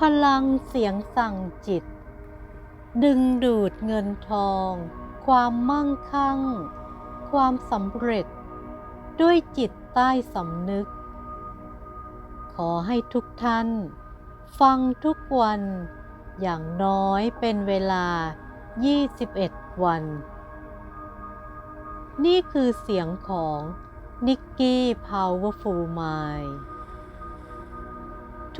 พลังเสียงสั่งจิต ดึงดูดเงินทอง ความมั่งคั่ง ความสำเร็จ ด้วยจิตใต้สำนึก ขอให้ทุกท่าน ฟังทุกวันอย่างน้อยเป็นเวลา 21 วัน นี่คือเสียงของนิกกี้ Powerful Mind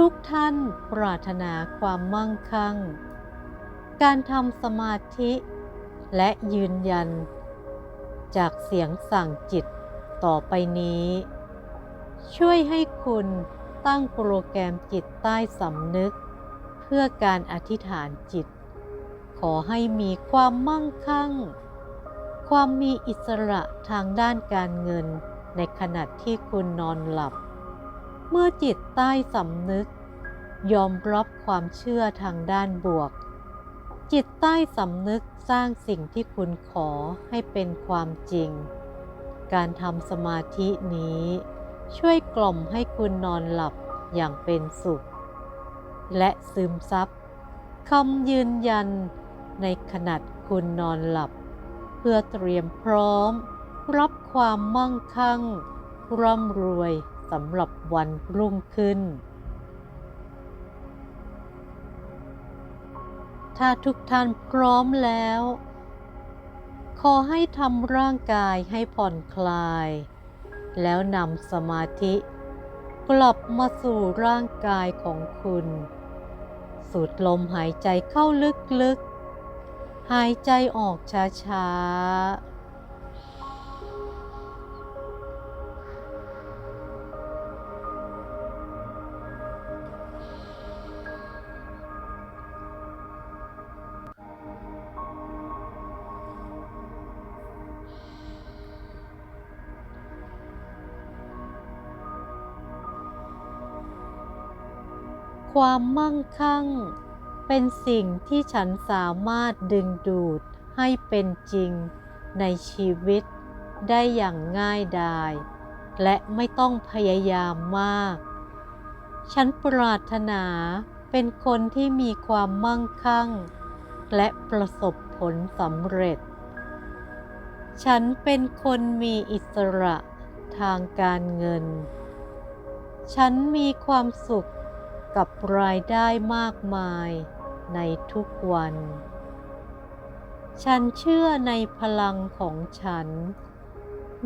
ทุกท่านปรารถนาความมั่งคั่ง การทำสมาธิและยืนยัน จากเสียงสั่งจิตต่อไปนี้ ช่วยให้คุณตั้งโปรแกรมจิตใต้สำนึก เพื่อการอธิษฐานจิต ขอให้มีความมั่งคั่ง ความมีอิสระทางด้านการเงินในขณะที่คุณนอนหลับ เมื่อจิตใต้สำนึก ยอมรับความเชื่อทางด้านบวก จิตใต้สำนึกสร้างสิ่งที่คุณขอให้เป็นความจริง การทำสมาธินี้ ช่วยกล่อมให้คุณนอนหลับอย่างเป็นสุข และซึมซับคำยืนยันในขณะคุณนอนหลับ เพื่อเตรียมพร้อม รับความมั่งคั่ง ร่ำรวย สำหรับวันรุ่งขึ้น ถ้าทุกท่านพร้อมแล้ว ขอให้ทำร่างกายให้ผ่อนคลาย แล้วนำสมาธิกลับมาสู่ร่างกายของคุณ สูดลมหายใจเข้าลึกๆ หายใจออกช้าๆ ความมั่งคั่ง เป็นสิ่งที่ฉันสามารถดึงดูดให้เป็นจริงในชีวิตได้อย่างง่ายดาย และไม่ต้องพยายามมาก ฉันปรารถนาเป็นคนที่มีความมั่งคั่ง และประสบผลสำเร็จ ฉันเป็นคนมีอิสระทางการเงิน ฉันมีความสุข กับรายได้มากมายในทุกวัน ฉันเชื่อในพลังของฉัน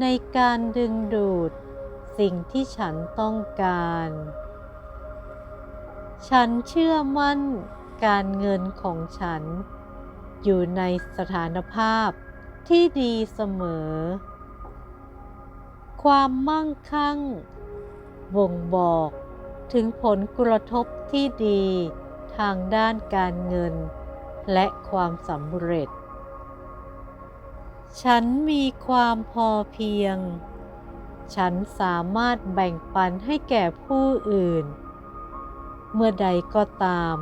ในการดึงดูดสิ่งที่ฉันต้องการ ฉันเชื่อมั่นการเงินของฉัน อยู่ในสถานภาพที่ดีเสมอ ความมั่งคั่ง บ่งบอก ถึงผลกระทบที่ดีทางด้านการเงิน และความสำเร็จ ฉันมีความพอเพียง ฉันสามารถแบ่งปันให้แก่ผู้อื่น เมื่อใดก็ตาม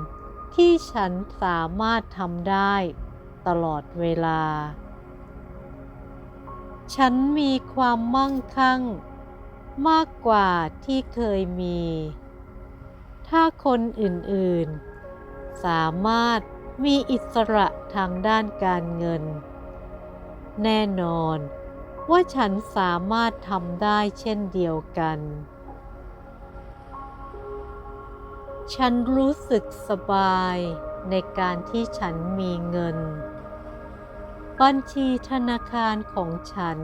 ที่ฉันสามารถทำได้ตลอดเวลา ฉันมีความมั่งคั่งมากกว่าที่เคยมี ถ้าคนอื่นๆ สามารถมีอิสระทางด้านการเงิน แน่นอนว่าฉันสามารถทำได้เช่นเดียวกัน ฉันรู้สึกสบายในการที่ฉันมีเงิน บัญชีธนาคารของฉัน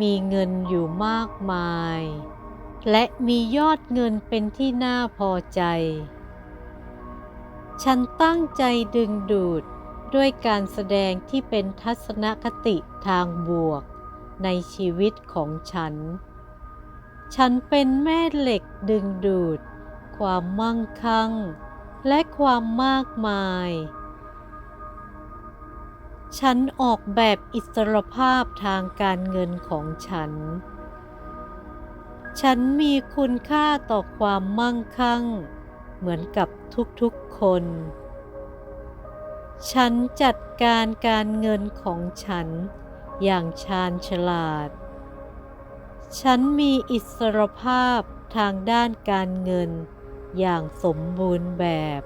มีเงินอยู่มากมาย และมียอดเงินเป็นที่น่าพอใจ ฉันตั้งใจดึงดูดด้วยการแสดงที่เป็นทัศนคติทางบวกในชีวิตของฉัน ฉันเป็นแม่เหล็กดึงดูด ความมั่งคั่ง และความมากมาย ฉันออกแบบอิสรภาพทางการเงินของฉัน ฉันมีคุณค่าต่อความมั่งคั่ง เหมือนกับทุกๆคน ฉันจัดการการเงินของฉันอย่างชาญฉลาด ฉันมีอิสรภาพทางด้านการเงินอย่างสมบูรณ์แบบ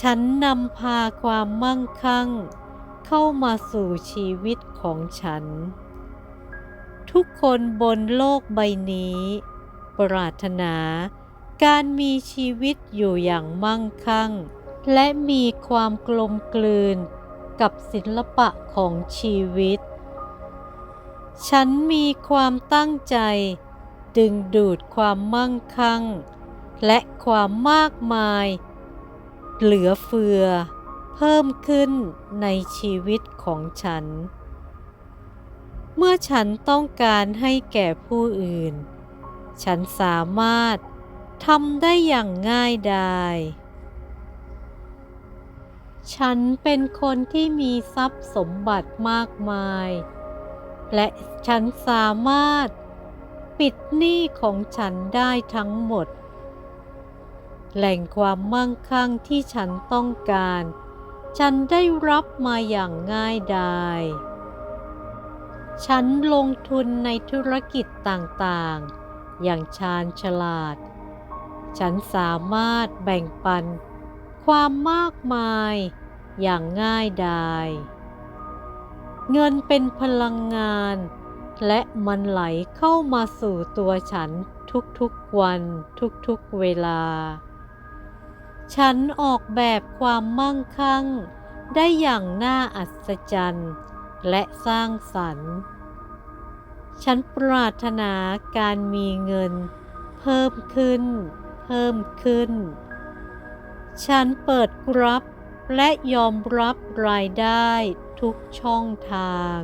ฉันนำพาความมั่งคั่ง เข้ามาสู่ชีวิตของฉัน ทุกคนบนโลกใบนี้ ปรารถนาการมีชีวิตอยู่อย่างมั่งคั่ง และมีความกลมกลืนกับศิลปะของชีวิต ฉันมีความตั้งใจ ดึงดูดความมั่งคั่ง และความมากมาย เหลือเฟือ เพิ่มขึ้นในชีวิตของฉัน เมื่อฉันต้องการให้แก่ผู้อื่น ฉันสามารถทำได้อย่างง่ายดายฉันเป็นคนที่มีทรัพย์สมบัติมากมาย และฉันสามารถปิดหนี้ของฉันได้ทั้งหมด แหล่งความมั่งคั่งที่ฉันต้องการ ฉันได้รับมาอย่างง่ายดาย ฉันลงทุนในธุรกิจต่างๆ อย่างชาญฉลาด ฉันสามารถแบ่งปัน ความมากมายอย่างง่ายดาย เงินเป็นพลังงาน และมันไหลเข้ามาสู่ตัวฉันทุกๆวันทุกๆเวลา ฉันออกแบบความมั่งคั่ง ได้อย่างน่าอัศจรรย์ และสร้างสรรค์ ฉันปรารถนาการมีเงิน เพิ่มขึ้น เพิ่มขึ้น ฉันเปิดรับและยอมรับรายได้ทุกช่องทาง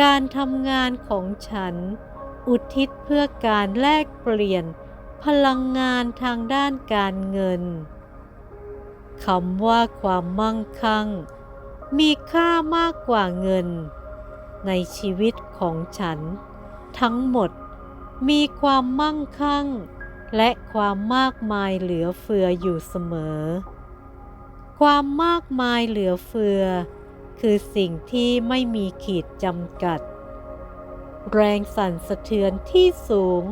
การทำงานของฉัน อุทิศเพื่อการแลกเปลี่ยนพลังงานทางด้านการเงินคำว่าความมั่งคั่ง มีค่ามากกว่าเงิน ในชีวิตของฉัน ทั้งหมดมีความมั่งคั่ง และความมากมายเหลือเฟืออยู่เสมอ ความมากมายเหลือเฟือ คือสิ่งที่ไม่มีขีดจำกัด แรงสั่นสะเทือนที่สูง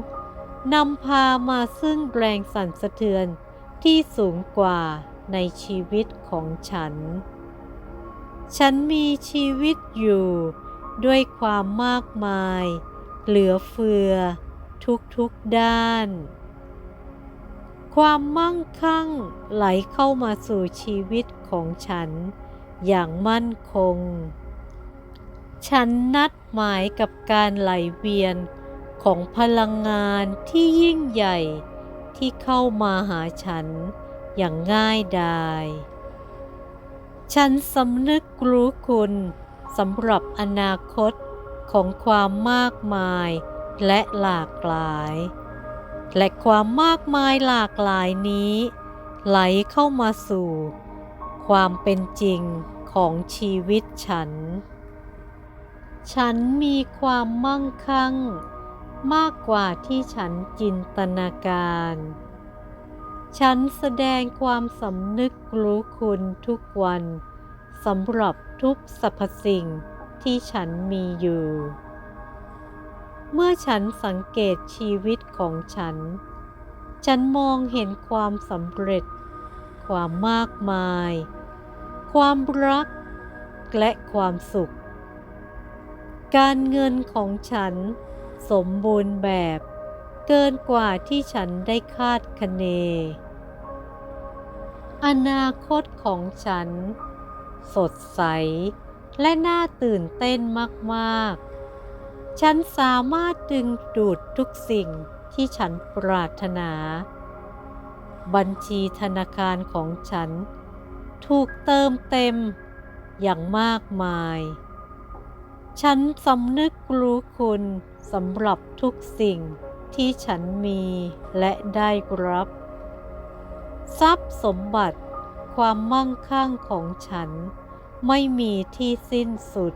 นำพามาซึ่งแรงสั่นสะเทือนที่สูงกว่าในชีวิตของฉัน ฉันมีชีวิตอยู่ด้วยความมากมาย เหลือเฟือ ทุกๆด้าน ความมั่งคั่งไหลเข้ามาสู่ชีวิตของฉัน อย่างมั่นคง ฉันนัดหมายกับการไหลเวียนของพลังงานที่ยิ่งใหญ่ที่เข้ามาหาฉันอย่างง่ายดาย ฉันสำนึกรู้คุณสำหรับอนาคตของความมากมายและหลากหลาย และความมากมายหลากหลายนี้ ไหลเข้ามาสู่ ความเป็นจริงของชีวิตฉัน ฉันมีความมั่งคั่ง มากกว่าที่ฉันจินตนาการ ฉันแสดงความสำนึกรู้คุณทุกวันสำหรับทุกสรรพสิ่งที่ฉันมีอยู่ เมื่อฉันสังเกตชีวิตของฉัน ฉันมองเห็นความสำเร็จ ความมากมาย ความรัก และความสุข การเงินของฉันสมบูรณ์แบบเกินกว่าที่ฉันได้คาดคะเน อนาคตของฉัน สดใส และน่าตื่นเต้นมากๆ ฉันสามารถดึงดูดทุกสิ่งที่ฉันปรารถนา บัญชีธนาคารของฉัน ถูกเติมเต็มอย่างมากมาย ฉันสำนึกรู้คุณสำหรับทุกสิ่งที่ฉันมีและได้รับ ทรัพย์สมบัติ ความมั่งคั่งของฉัน ไม่มีที่สิ้นสุด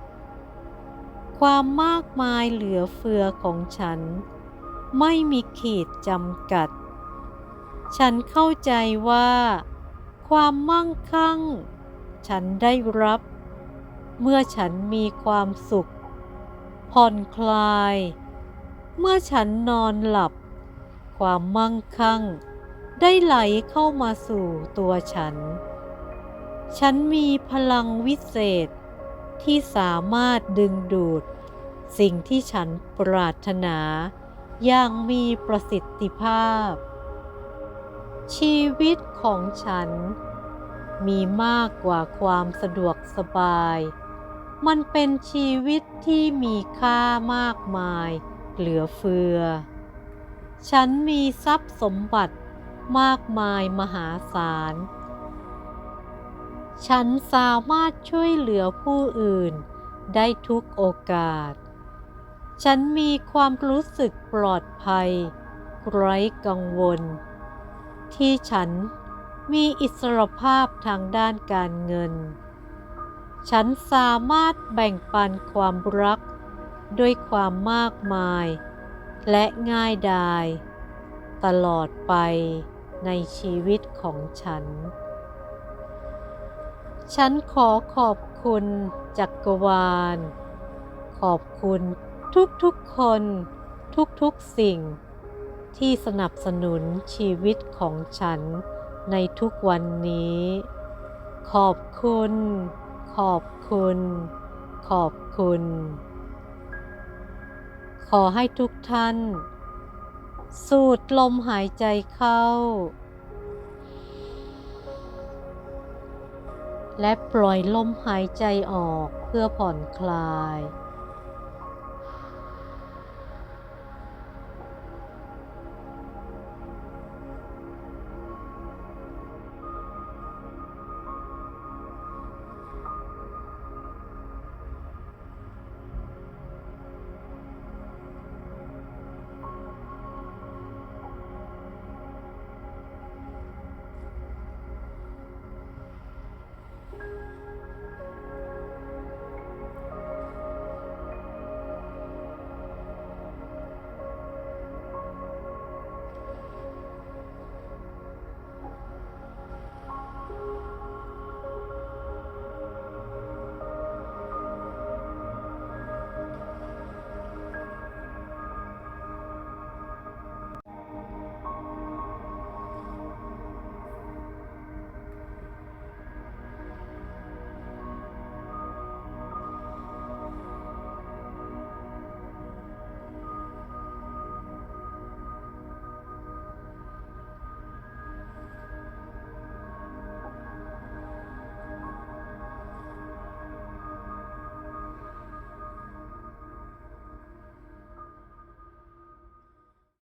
ความมากมายเหลือเฟือของฉัน ไม่มีขีดจำกัด ฉันเข้าใจว่า ความมั่งคั่ง ฉันได้รับ เมื่อฉันมีความสุข ผ่อนคลาย เมื่อฉันนอนหลับ ความมั่งคั่ง ได้ไหลเข้ามาสู่ตัวฉัน ฉันมีพลังวิเศษที่สามารถดึงดูด สิ่งที่ฉันปรารถนา อย่างมีประสิทธิภาพ ชีวิตของฉัน มีมากกว่าความสะดวกสบาย มันเป็นชีวิตที่มีค่ามากมาย เหลือเฟือ ฉันมีทรัพย์สมบัติ มากมายมหาศาล ฉันสามารถช่วยเหลือผู้อื่นได้ทุกโอกาส ฉันมีความรู้สึกปลอดภัย ไร้กังวล ที่ฉันมีอิสรภาพทางด้านการเงิน ฉันสามารถแบ่งปันความรักด้วยความมากมาย และง่ายดาย ตลอดไป ในชีวิตของฉัน ฉันขอขอบคุณจักรวาล ขอบคุณทุกๆคน ทุกๆสิ่ง ที่สนับสนุนชีวิตของฉันในทุกวันนี้ ขอบคุณ ขอบคุณ ขอบคุณ ขอให้ทุกท่าน สูดลมหายใจเข้า และปล่อยลมหายใจออกเพื่อผ่อนคลาย